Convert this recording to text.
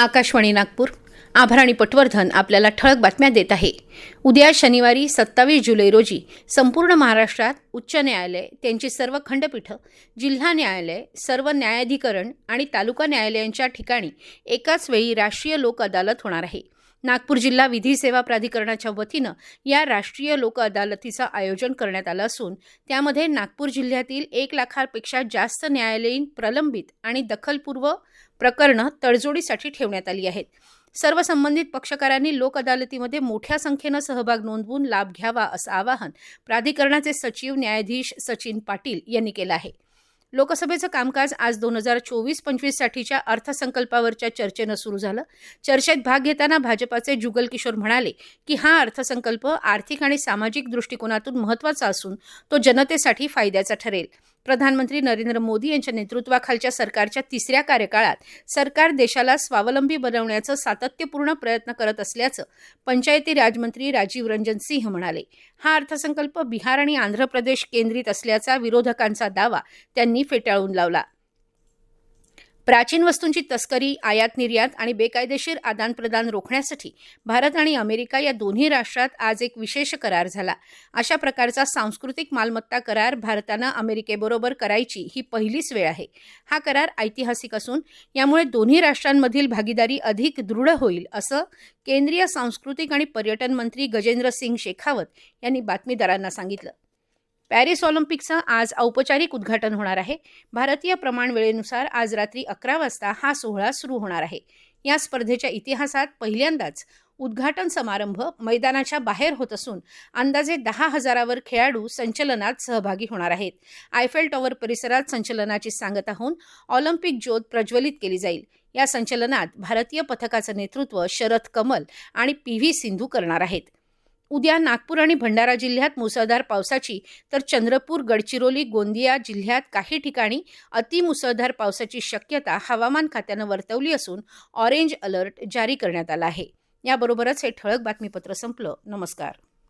आकाशवाणी नागपूर. आभराणी पटवर्धन आपल्याला ठळक बातम्या देत आहे. उद्या शनिवारी सत्तावीस जुलै रोजी संपूर्ण महाराष्ट्रात उच्च न्यायालय त्यांची सर्व खंडपीठं जिल्हा न्यायालय सर्व न्यायाधिकरण आणि तालुका न्यायालयांच्या ठिकाणी एकाच वेळी राष्ट्रीय लोक अदालत होणार आहे. नागपूर जिल्हा विधी सेवा प्राधिकरणाच्या वतीनं या राष्ट्रीय लोक अदालतीचं आयोजन करण्यात आलं असून त्यामध्ये नागपूर जिल्ह्यातील एक लाखापेक्षा जास्त न्यायालयीन प्रलंबित आणि दखलपूर्व प्रकरणं तडजोडीसाठी ठेवण्यात आली आहेत. सर्व संबंधित पक्षकारांनी लोक अदालतीमध्ये मोठ्या संख्येनं सहभाग नोंदवून लाभ घ्यावा असं आवाहन प्राधिकरणाचे सचिव न्यायाधीश सचिन पाटील यांनी केलं आहे. लोकसभेचं कामकाज आज दोन हजार चोवीस पंचवीससाठीच्या अर्थसंकल्पावरच्या चर्चेनं सुरू झालं. चर्चेत भाग घेताना भाजपाचे जुगल किशोर म्हणाले की हा अर्थसंकल्प आर्थिक आणि सामाजिक दृष्टिकोनातून महत्त्वाचा असून तो जनतेसाठी फायद्याचा ठरेल. प्रधानमंत्री नरेंद्र मोदी यांच्या नेतृत्वाखालच्या सरकारच्या तिसऱ्या कार्यकाळात सरकार देशाला स्वावलंबी बनवण्याचं सातत्यपूर्ण प्रयत्न करत असल्याचं पंचायती राजमंत्री राजीव रंजन सिंह म्हणाले. हा अर्थसंकल्प बिहार आणि आंध्र प्रदेश केंद्रित असल्याचा विरोधकांचा दावा त्यांनी फेटाळून लावला. प्राचीन वस्तूंची तस्करी आयात निर्यात आणि बेकायदेशीर आदानप्रदान रोखण्यासाठी भारत आणि अमेरिका या दोन्ही राष्ट्रात आज एक विशेष करार झाला. अशा प्रकारचा सांस्कृतिक मालमत्ता करार भारतानं अमेरिकेबरोबर करायची ही पहिलीच वेळ आहे. हा करार ऐतिहासिक असून यामुळे दोन्ही राष्ट्रांमधील भागीदारी अधिक दृढ होईल असं केंद्रीय सांस्कृतिक आणि पर्यटन मंत्री गजेंद्र सिंग शेखावत यांनी बातमीदारांना सांगितलं. पॅरिस ऑलिम्पिकचं आज औपचारिक उद्घाटन होणार आहे. भारतीय प्रमाण वेळेनुसार आज रात्री अकरा वाजता हा सोहळा सुरू होणार आहे. या स्पर्धेच्या इतिहासात पहिल्यांदाच उद्घाटन समारंभ मैदानाच्या बाहेर होत असून अंदाजे दहा हजारावर खेळाडू संचलनात सहभागी होणार आहेत. आयफेल टॉवर परिसरात संचलनाची सांगता होऊन ऑलिम्पिक ज्योत प्रज्वलित केली जाईल. या संचलनात भारतीय पथकाचं नेतृत्व शरद कमल आणि पी व्ही सिंधू करणार आहेत. उद्या नागपूर आणि भंडारा जिल्ह्यात मुसळधार पावसाची तर चंद्रपूर गडचिरोली गोंदिया जिल्ह्यात काही ठिकाणी अतिमुसळधार पावसाची शक्यता हवामान खात्यानं वर्तवली असून ऑरेंज अलर्ट जारी करण्यात आला आहे. याबरोबरच हे ठळक बातमीपत्र संपलं. नमस्कार.